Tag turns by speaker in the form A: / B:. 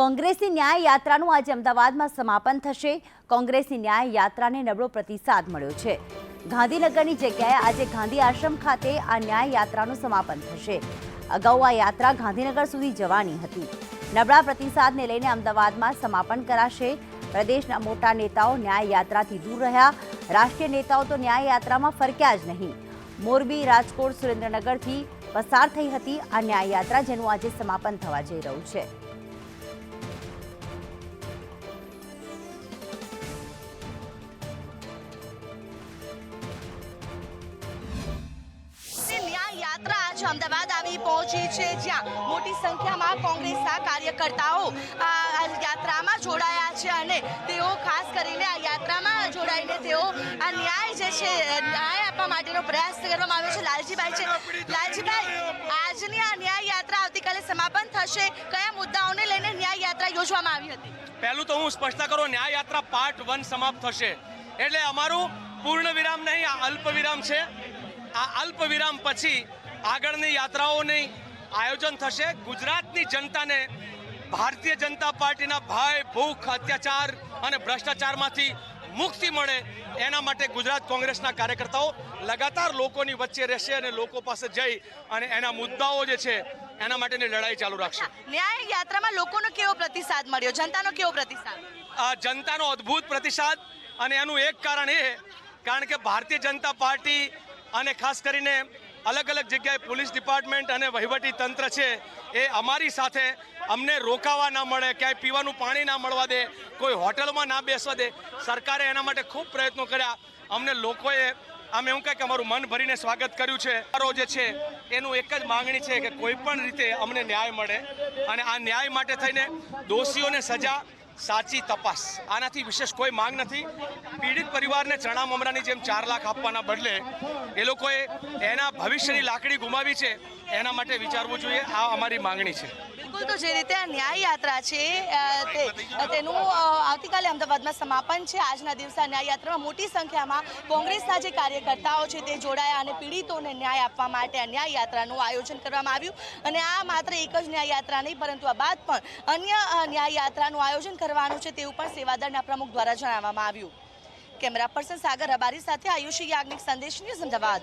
A: કોંગ્રેસની ન્યાય યાત્રાનું આજે અમદાવાદમાં સમાપન થશે. કોંગ્રેસની ન્યાય યાત્રાને નબળો પ્રતિસાદ મળ્યો છે. ગાંધીનગરની જગ્યાએ આજે ગાંધી આશ્રમ ખાતે આ ન્યાય યાત્રાનું સમાપન થશે. અગાઉ આ યાત્રા ગાંધીનગર સુધી જવાની હતી. નબળા પ્રતિસાદને લઈને અમદાવાદમાં સમાપન કરાશે. પ્રદેશના મોટા નેતાઓ ન્યાય યાત્રાથી દૂર રહ્યા. રાષ્ટ્રીય નેતાઓ તો ન્યાય યાત્રામાં ફરક્યા જ નહીં. મોરબી, રાજકોટ, સુરેન્દ્રનગરથી પસાર થઈ હતી આ ન્યાય યાત્રા જેનું આજે સમાપન થવા જઈ રહ્યું છે.
B: આજે અમદાવાદ આવી પહોંચી છે જ્યાં મોટી સંખ્યામાં કોંગ્રેસના કાર્યકર્તાઓ આ યાત્રામાં જોડાયા છે અને તેઓ ખાસ કરીને આ યાત્રામાં જોડાઈને તેઓ આ ન્યાય જે છે, ન્યાય આપવા માટેનો પ્રયાસ કરવામાં આવ્યો છે. લાલજીભાઈ છે. લાલજીભાઈ, આજની આ ન્યાય યાત્રા આવતીકાલે સમાપન થશે. કયા મુદ્દાઓને લઈને ન્યાય યાત્રા યોજવામાં આવી હતી?
C: પહેલું તો હું સ્પષ્ટતા કરું, ન્યાય યાત્રા પાર્ટ વન સમાપ્ત થશે. એટલે અમારું પૂર્ણ વિરામ નહીં, આ અલ્પ વિરામ છે. આ અલ્પ વિરામ પછી આગળની યાત્રાઓની આયોજન થશે. ગુજરાતની જનતાને ભારતીય જનતા પાર્ટીના ભય ભૂખ અત્યાચાર અને ભ્રષ્ટાચારમાંથી મુક્તિ મળે એના માટે ગુજરાત કોંગ્રેસના કાર્યકર્તાઓ લગાતાર લોકોની વચ્ચે રહેશે અને લોકો પાસે જઈ અને એના મુદ્દાઓ જે છે એના માટેની લડાઈ ચાલુ રાખશે.
B: ન્યાય યાત્રામાં લોકોનો કેવો પ્રતિસાદ મળ્યો? જનતાનો કેવો પ્રતિસાદ?
C: જનતાનો અદ્ભુત પ્રતિસાદ અને એનું એક કારણ એ કારણ કે ભારતીય જનતા પાર્ટી અને ખાસ કરીને અલગ અલગ જગ્યાએ પોલીસ ડિપાર્ટમેન્ટ અને વહીવટી તંત્ર છે, એ અમારી સાથે અમને રોકાવા ના મળે, ક્યાંય પીવાનું પાણી ના મળવા દે, કોઈ હોટલમાં ના બેસવા દે. સરકારે એના માટે ખૂબ પ્રયત્નો કર્યા. અમને લોકોએ આમ એવું કહે કે અમારું મન ભરીને સ્વાગત કર્યું છે. અમારો જે છે, એનું એક જ માંગણી છે કે કોઈ પણ રીતે અમને ન્યાય મળે. અને આ ન્યાય માટે થઈને દોષીઓને સજા સાચી તપાસ. આનાથી વિશેષ કોઈ માંગ નથી. પીડિત પરિવારને ચણા મમરાની જેમ ચાર લાખ આપવાના બદલે એ લોકોએ એના ભવિષ્યની લાકડી ગુમાવી છે, એના માટે વિચારવું જોઈએ. આ અમારી માંગણી છે.
B: બિલકુલ તો જે રીતે આ ન્યાય યાત્રા છે તેનું આવતીકાલે અમદાવાદમાં સમાપન છે. આજના દિવસે ન્યાય યાત્રામાં મોટી સંખ્યામાં કોંગ્રેસના જે કાર્યકર્તાઓ છે તે જોડાયા અને પીડિતોને ન્યાય આપવા માટે આ ન્યાય યાત્રાનું આયોજન કરવામાં આવ્યું. અને આ માત્ર એક જ ન્યાય યાત્રા નહીં, પરંતુ આ બાદ પણ અન્ય ન્યાય યાત્રાનું આયોજન કરવાનું છે તેવું પણ સેવાદળના પ્રમુખ દ્વારા જણાવવામાં આવ્યું. કેમેરા પર્સન સાગર રબારી સાથે આયુષી યાજ્ઞિક સંદેશ ન્યૂઝ અમદાવાદ.